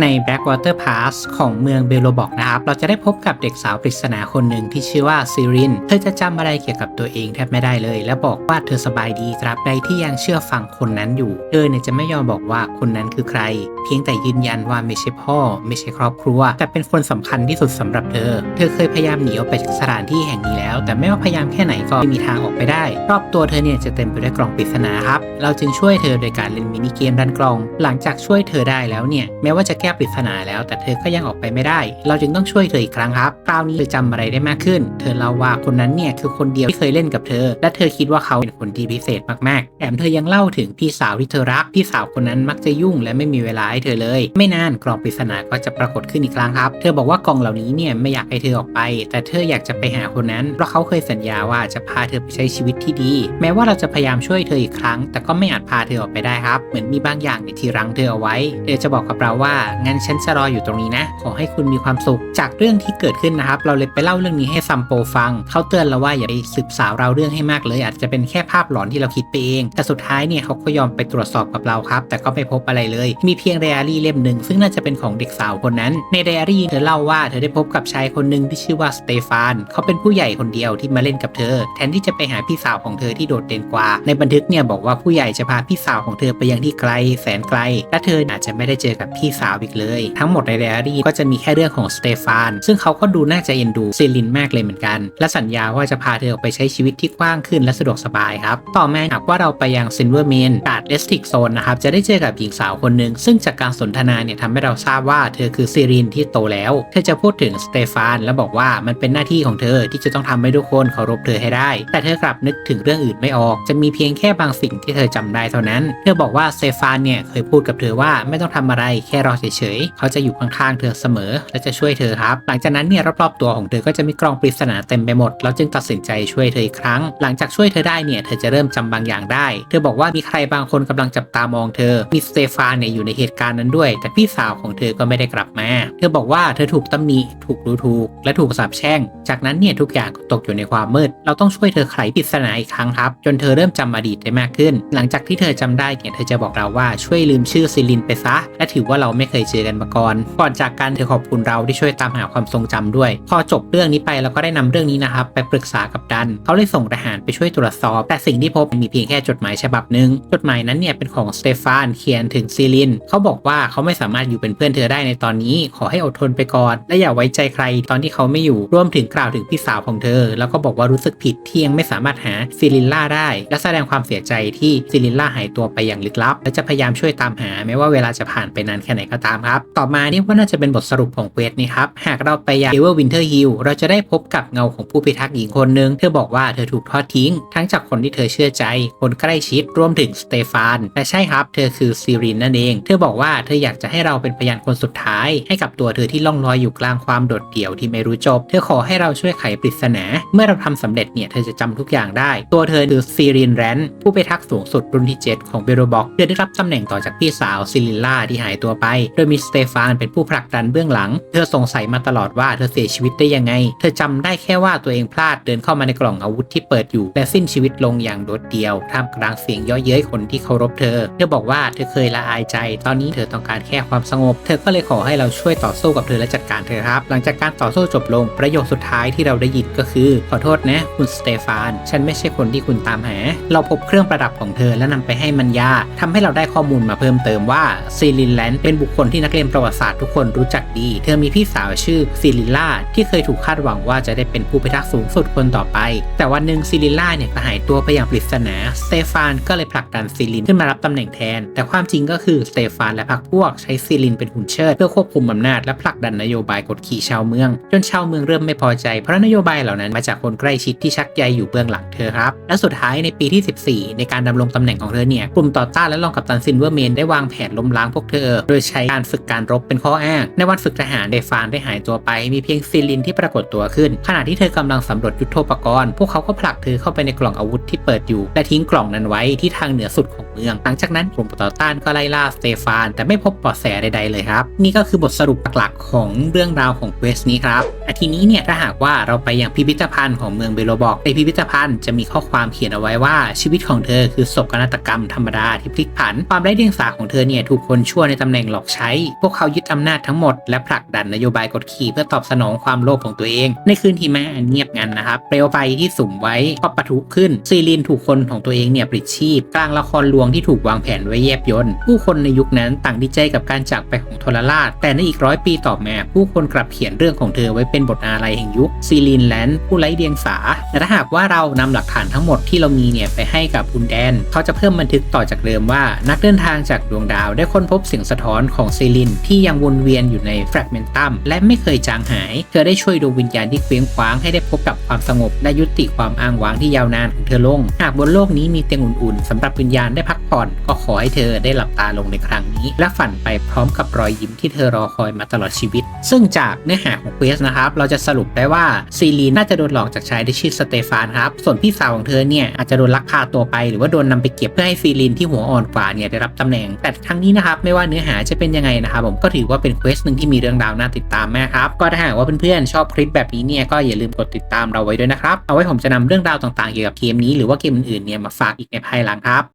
ใน Blackwater Pass ของเมืองเบโลบอกนะครับ เราจะได้พบกับเด็กสาวปริศนาคนหนึ่งที่ชื่อว่าซีริน เธอจะจำอะไรเกี่ยวกับตัวเองแทบไม่ได้เลย และบอกว่าเธอสบายดีตราบใดที่ยังเชื่อฟังคนนั้นอยู่ เธอเนี่ยจะไม่ยอมบอกว่าคนนั้นคือใคร เพียงแต่ยืนยันว่าไม่ใช่พ่อ ไม่ใช่ครอบครัว แต่เป็นคนสำคัญที่สุดสำหรับเธอ เธอเคยพยายามหนีออกไปจากสถานที่แห่งนี้แล้ว แต่ไม่ว่าพยายามแค่ไหนก็ไม่มีทางออกไปได้ รอบตัวเธอเนี่ยจะเต็มไปด้วยกล่องปริศนาครับ เราจึงช่วยเธอโดยการเล่นมินิเกมดันกล่อง หลังจากช่วยเธอได้แล้วเนี่ย แม้ว่าจะแก้ปริศนาแล้ว แต่เธอก็ยังออกไปไม่ได้ เราจึงต้องช่วยเธออีกครั้งครับ คราวนี้เธอจำอะไรได้มากขึ้น เธอเล่าว่าคนนั้นเนี่ยคือคนเดียวที่เคยเล่นกับเธอ และเธอคิดว่าเขาเป็นคนที่พิเศษมากๆแถมเธอยังเล่าถึงพี่สาวที่เธอรัก พี่สาวคนนั้นมักจะยุ่งและไม่มีเวลาให้เธอเลย ไม่นานกล่องปริศนาก็จะปรากฏขึ้นอีกครั้งครับ เธอบอกว่ากล่องเหล่านี้เนี่ยไม่อยากให้เธอออกไป แต่เธออยากจะไปหาคนนั้น เพราะเขาเคยสัญญาว่าจะพาเธอไปใช้ชีวิตที่ดี แม้ว่าเราจะพยายามช่วยเธออีกครั้ง แต่ก็ไม่อาจพาเธอออกไปได้ครับ เหมือนมีบางอย่างในที่รั้งเธอเอาไว้ เธอจะบอกกับเราว่างั้นฉันจะรออยู่ตรงนี้นะ ขอให้คุณมีความสุข จากเรื่องที่เกิดขึ้นนะครับ เราเลยไปเล่าเรื่องนี้ให้ซัมโปฟัง เขาเตือนเราว่าอย่าไปสืบสาวเราเรื่องให้มากเลย อาจจะเป็นแค่ภาพหลอนที่เราคิดไปเอง แต่สุดท้ายเนี่ยเขาก็ยอมไปตรวจสอบกับเราครับ แต่ก็ไม่พบอะไรเลย มีเพียงไดอารี่เล่มหนึ่งซึ่งน่าจะเป็นของเด็กสาวคนนั้น ในไดอารี่เธอเล่าว่าเธอได้พบกับชายคนหนึ่งที่ชื่อว่าสเตฟาน เขาเป็นผู้ใหญ่คนเดียวที่มาเล่นกับเธอ แทนที่จะไปหาพี่สาวของเธอที่โดดเด่นกว่า ในบันทึกเนี่ยบอกว่าผู้ใหญ่จะพาพี่สาวของเธอไปยังที่ไกลแสนไกล และเธออาจจะไม่ได้เจอกับพี่สาวอีกเลย ทั้งหมดในไดอารี่ก็จะมีแค่เรื่องของสเตฟาน ซึ่งเขาก็ดูน่าจะเอ็นดูซิลินมากเลยเหมือนกัน และสัญญาว่าจะพาเธอออกไปใช้ชีวิตที่กว้างขึ้นและสะดวกสบายครับ ต่อมาหากว่าเราไปยังซินเวอร์เมนกาดเลสติกโซนนะครับ จะได้เจอกับหญิงสาวคนหนึ่ง ซึ่งจากการสนทนาเนี่ยทำให้เราทราบว่าเธอคือซิรินที่โตแล้ว เธอจะพูดถึงสเตฟานและบอกว่ามันเป็นหน้าที่ของเธอที่จะต้องทำให้ทุกคนเคารพเธอให้ได้ แต่เธอกลับนึกถึงเรื่องอื่นไม่ออก จะมีเพียงแค่บางสิ่งที่เธอจำได้เท่านั้น เธอบอกว่าสเตฟานเนี่ยเคยพูดกับเธอว่าไม่ต้องทำอะไรแค่รอเฉยๆ เขาจะอยู่ข้างๆเธอเสมอ และจะช่วยเธอครับ หลังจากนั้นเนี่ยรอบๆตัวของเธอก็จะมีกล่องปริศนาเต็มไปหมดเราจึงตัดสินใจช่วยเธออีกครั้ง หลังจากช่วยเธอได้เนี่ยเธอจะเริ่มจำบางอย่างได้ เธอบอกว่ามีใครบางคนกำลังจับตามองเธอ มีสเตฟานเนี่ยอยู่ในเหตุการณ์นั้นด้วย แต่พี่สาวของเธอก็ไม่ได้กลับมา เธอบอกว่าเธอถูกตำหนิ ถูกดูถูก และถูกสาปแช่ง จากนั้นเนี่ยทุกอย่างตกอยู่ในความมืด เราต้องช่วยเธอไขปริศนาอีกครั้งครับ จนเธอเริ่มจำอดีตได้มากขึ้น หลังจากที่เธอจำได้เนี่ยเธอจะบอกเราว่าช่วยลืมชื่อซิลินไปซะ และถือว่าเราไม่เคยเจอกันมาก่อน ก่อนจากการเธอขอบคุณเราที่ช่วยตามหาความทรงจำด้วย พอจบเรื่องนี้ไปเราก็ได้นำเรื่องนี้นะครับไปปรึกษากับดัน เขาเลยส่งทหารไปช่วยตรวจสอบ แต่สิ่งที่พบมีเพียงแค่จดหมายฉบับหนึ่งจดหมายนั้นเนี่ยเป็นของสเตฟานเขียนถึงซิลิน เขาบอกว่าเขาไม่สามารถอยู่เป็นเพื่อนเธอได้ในตอนนี้ ขอให้อดทนไปก่อน และอย่าไว้ใจใครตอนที่เขาไม่อยู่รวมถึงกล่าวถึงพี่สาวของเธอ แล้วก็บอกว่ารู้สึกผิดที่ยังไม่สามารถหาซิลินล่าได้ และแสดงความเสียใจที่ซิลินล่าหายตัวไปอย่างลึกลับ และจะพยายามช่วยตามหาแม้ว่าเวลาจะผ่านไปนานแค่ไหนก็ตามครับ ต่อมาเนี่ยว่าน่าจะเป็นบทสรุปของเควสนี้ครับ หากเราไปยังเอเวอร์วินเทอร์ฮิลเราจะได้พบกับเงาของผู้พิทักษ์หญิงคนหนึ่งเธอบอกว่าเธอถูกทอดทิ้ง ทั้งจากคนที่เธอเชื่อใจ คนใกล้ชิดรวมถึงสเตฟานแต่ใช่ครับ เธอคือซีรินนั่นเอง เธอบอกว่าเธออยากจะให้เราเป็นพยานคนสุดท้าย ให้กับตัวเธอที่ล่องลอยอยู่กลางความโดดเดี่ยวที่ไม่รู้จบ เธอขอให้เราช่วยไขปริศนา เมื่อเราทำสำเร็จเนี่ยเธอจะจำทุกอย่างได้ ตัวเธอคือซีรินแรนผู้พิทักษ์สูงสุดรุ่นที่ 7 ของเบโรบอกเธอได้รับตำแหน่งต่อจากพี่สาวซิลิล่าที่หายตัวไปโดยมีสเตฟานเป็นผู้ผลักดันเบื้องหลัง เธอสงสัยมาตลอดว่าเธอเสียชีวิตได้ยังไง เธอจำได้แค่ว่าตัวเองพลาดเดินเข้ามาในกล่องอาวุธที่เปิดอยู่และสิ้นชีวิตลงอย่างโดดเดี่ยวท่ามกลางเสียงย่อเย้ยคนที่เคารพเธอ เธอบอกว่าเธอเคยละอายใจ ตอนนี้เธอต้องการแค่ความสงบ เธอก็เลยขอให้เราช่วยต่อสู้กับเธอและจัดการเธอครับ หลังจากการต่อสู้จบลง ประโยคสุดท้ายที่เราได้ยินก็คือ ขอโทษนะ คุณสเตฟาน ฉันไม่ใช่คนที่คุณตามหา เราพบเครื่องประดับของเธอและนำไปให้มันยาทำให้เราได้ข้อมูลมาเพิ่มเติมว่าซีลินแลนด์เป็นบุคคลที่นักเรียนประวัติศาสตร์ทุกคนรู้จักดี เธอมีพี่สาวชื่อซิลิล่าที่เคยถูกคาดหวังว่าจะได้เป็นผู้พิทักษ์สูงสุดคนต่อไป แต่วันหนึ่งซิลิล่าเนี่ยก็หายตัวไปอย่างปริศนาสเตฟานก็เลยผลักดันซิลินขึ้นมารับตำแหน่งแทน แต่ความจริงก็คือสเตฟานและพรรคพวกใช้ซิลินเป็นหุ่นเชิดเพื่อควบคุมอำนาจและผลักดันนโยบายกดขี่ชาวเมือง จนชาวเมืองเริ่มไม่พอใจ เพราะนโยบายเหล่านั้นมาจากคนใกล้ชิดที่ชักใยอยู่เบื้องหลังเธอครับและสุดท้ายในปีที่ 14 ในการดำรงตำแหน่งของเธอเนี่ยกลุ่มต่อต้านและรองกัปตันซินเวอร์เมนได้วางแผนล้มล้างพวกเธอ โดยใช้การฝึกการรบเป็นข้ออ้าง ในวันฝึกทหารเดฟานได้หายตัวไป มีเพียงซิลินที่ปรากฏตัวขึ้น ขณะที่เธอกำลังสำรวจยุทโธปกรณ์ พวกเขาก็ผลักเธอเข้าไปในกล่องอาวุธที่เปิดอยู่ และทิ้งกล่องนั้นไว้ที่ทางเหนือสุดของเมือง หลังจากนั้นกลุ่มต่อต้านก็ไล่ล่าสเตฟาน แต่ไม่พบเบาะแสใดๆเลยครับ นี่ก็คือบทสรุปหลักๆของเรื่องราวของเควสนี้ครับแต่ทีนี้เนี่ยถ้าหากว่าเราไปยังพิพิธภัณฑ์ของเมืองเบโลบอกในพิพิธภัณฑ์จะมีข้อความเขียนเอาไว้ว่าชีวิตของเธอคือศพกนาฏกรรมธรรมดาที่พลิกผัน ความไร้เดียงสาของเธอเนี่ยถูกคนชั่วในตำแหน่งหลอกใช้ พวกเขายึดอำนาจทั้งหมดและผลักดันนโยบายกดขี่เพื่อตอบสนองความโลภของตัวเอง ในคืนที่แม่เงียบงันนะครับเปลวไฟที่สุ่มไว้ก็ปะทุขึ้นซีลินถูกคนของตัวเองเนี่ยปลิดชีพกลางละครลวงที่ถูกวางแผนไว้แยบยลผู้คนในยุคนั้นต่างดีใจกับการจากไปของทรราช แต่ในอีกร้อยปีต่อมาผู้คนกลับเขียนเรื่องของเธอไว้เป็นบทอาลัยแห่งยุคซีลินแลนด์ผู้ไร้เดียงสาแต่ถ้าหากว่าเรานำหลักฐานทั้งหมดที่เรามีเนี่ยไปให้กับคุณแดน เขาจะเพิ่มบันทึกต่อจากเดิมว่า นักเดินทางจากดวงดาวได้ค้นพบเสียงสะท้อนของซีลินที่ยังวนเวียนอยู่ในแฟรกเมนตัมและไม่เคยจางหาย เธอได้ช่วยดวงวิญญาณที่เคว้งคว้างให้ได้พบกับความสงบและยุติความอ้างว้างที่ยาวนานของเธอลง หากบนโลกนี้มีเตียงอุ่นๆสำหรับวิญญาณได้พักผ่อนก็ขอให้เธอได้หลับตาลงในครั้งนี้ และฝันไปพร้อมกับรอยยิ้มที่เธอรอคอยมาตลอดชีวิต ซึ่งจากเนื้อหาของเควสนะครับเราจะสรุปได้ว่าซีลีนน่าจะโดนหลอกจากชายที่ชื่อสเตฟานครับส่วนพี่สาวของเธอเนี่ยอาจจะโดนลักพาตัวไป หรือว่าโดนนำไปเก็บเพื่อให้ซีลีนที่หัวอ่อนกว่าเนี่ยได้รับตำแหน่ง แต่ทั้งนี้นะครับไม่ว่าเนื้อหาจะเป็นยังไงนะครับผมก็ถือว่าเป็นเควสหนึ่งที่มีเรื่องราวน่าติดตามมากครับก็ถ้าหากว่าเพื่อนๆชอบคลิปแบบนี้เนี่ยก็อย่าลืมกดติดตามเราไว้ด้วยนะครับเอาไว้ผมจะนำเรื่องราวต่างๆเกี่ยวกับเกมนี้หรือว่าเกมอื่นๆเนี่ยมาฝากอีกในภายหลังครับ